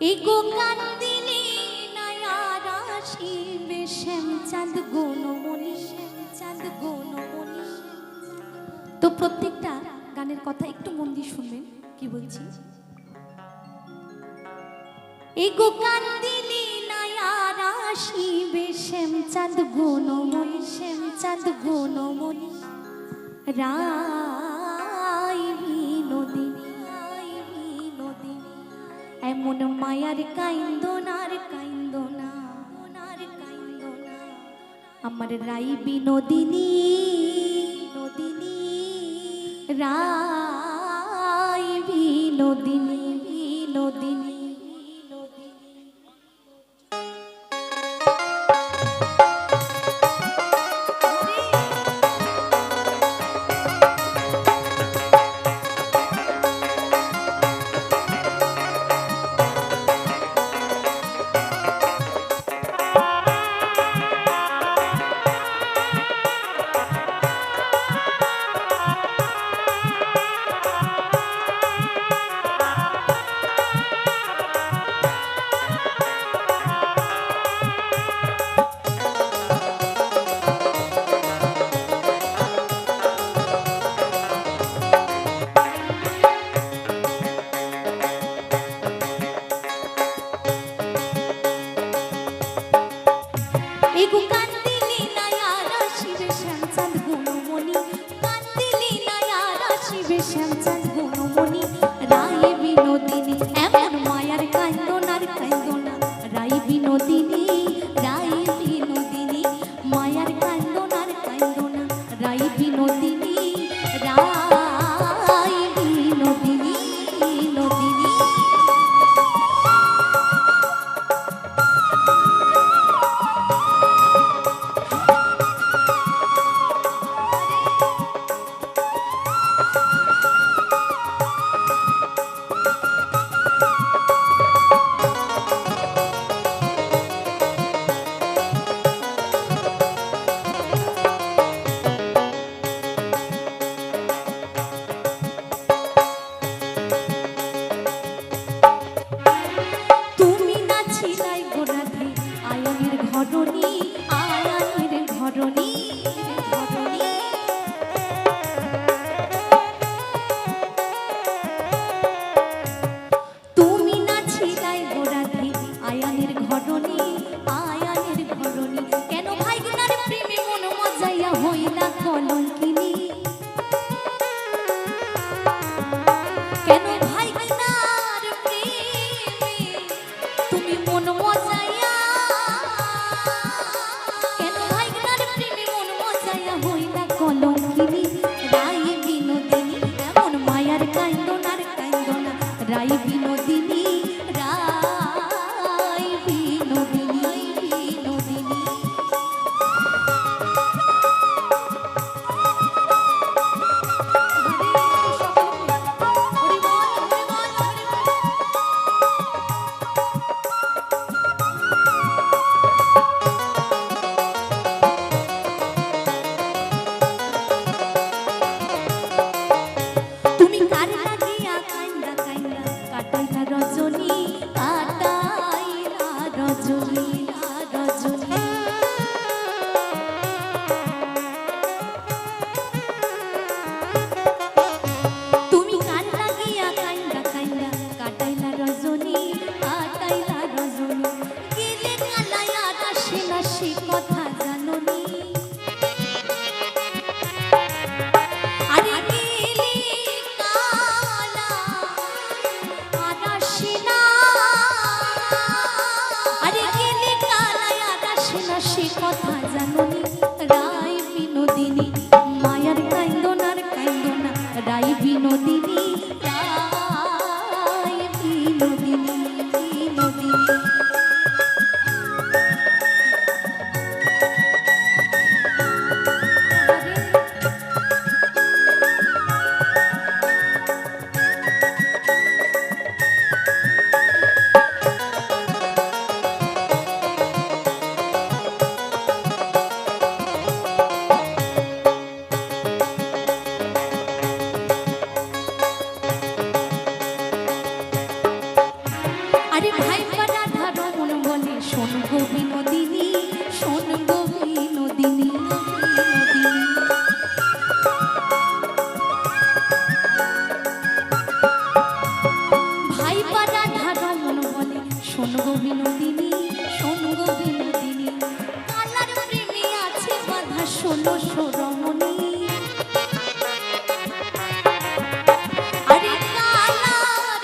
এগো কান্দিলি নয়ার আসিবে শ্যামচাঁদ গুণমণি শ্যামচাঁদ গুণমণি তো প্রত্যেকটা গানের কথা একটু মন দিয়ে শুনবেন, কি বলছি? এগো কান্দিলি নয়ার আসিবে শ্যামচাঁদ গুণমণি শ্যামচাঁদ গুণমণি রা আর কাইন্দোনার কাইন্দোনা ওনার কাইন্দোনা আমার রাই বিনোদিনী নদিনী রাই বিনোদিনী। Vinod হইলা কলঙ্কিনী কথা জানো আরে কালার